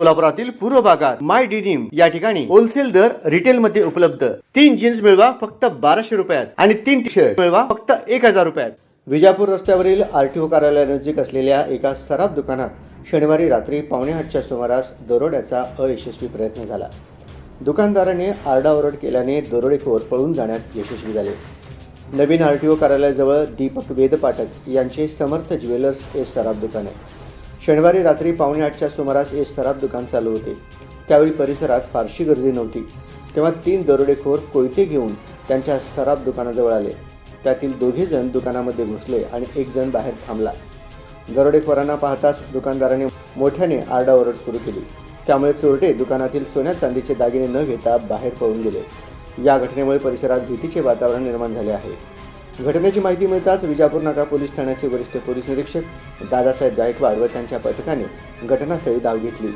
कोल्हापुरातील पूर्व भागात माय डिनिम या ठिकाणी होलसेल दर रिटेल मध्ये उपलब्ध. तीन जीन्स मिळवा फक्त बाराशे रुपयात आणि तीन टी शर्ट मिळवा फक्त एक हजार रुपयात. विजापूर रस्त्यावरील आरटीओ कार्यालयानजीक असलेल्या एका सराफ दुकानात शनिवारी रात्री पावणे आठच्या सुमारास दरोड्याचा अयशस्वी प्रयत्न झाला. दुकानदाराने आरडाओरड केल्याने दरोडेखोर पळून जाण्यात यशस्वी झाले. नवीन आर टी ओ कार्यालयाजवळ दीपक वेदपाठक यांचे समर्थ ज्वेलर्स हे सराफ दुकान आहे. शनिवारी रात्री पावणे आठच्या सुमारास हे सराफ दुकान चालू होते. त्यावेळी परिसरात फारशी गर्दी नव्हती. तेव्हा तीन दरोडेखोर कोयते घेऊन त्यांच्या सराफ दुकानाजवळ आले. त्यातील दोघे जण दुकानामध्ये घुसले आणि एक जण बाहेर थांबला. दरोडेखोरांना पाहताच दुकानदाराने मोठ्याने आरडाओरड सुरू केली. त्यामुळे चोरटे दुकानातील सोन्या चांदीचे दागिने न घेता बाहेर पळून गेले. या घटनेमुळे परिसरात भीतीचे वातावरण निर्माण झाले आहे. घटनेची माहिती मिळताच विजापूर नाका पोलीस ठाण्याचे वरिष्ठ पोलीस निरीक्षक दादासाहेब गायकवाड व त्यांच्या पथकाने घटनास्थळी धाव घेतली.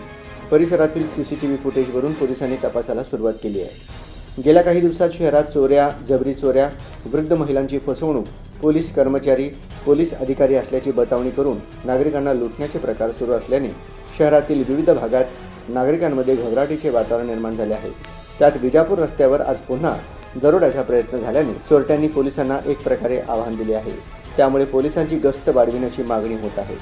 परिसरातील सीसीटीव्ही फुटेजवरून पोलिसांनी तपासाला सुरुवात केली आहे. गेल्या काही दिवसात शहरात चोऱ्या जबरी चोऱ्या वृद्ध महिलांची फसवणूक पोलीस कर्मचारी पोलीस अधिकारी असल्याची बतावणी करून नागरिकांना लुटण्याचे प्रकार सुरू असल्याने शहरातील विविध भागात नागरिकांमध्ये घबराटीचे वातावरण निर्माण झाले आहे. त्यात विजापूर रस्त्यावर आज पुन्हा दरोडाचा प्रयत्न झाल्याने चोरट्यांनी पोलिसांना एक प्रकारे आव्हान दिले आहे. त्यामुळे पोलिसांची गस्त वाढविण्याची मागणी होत आहे.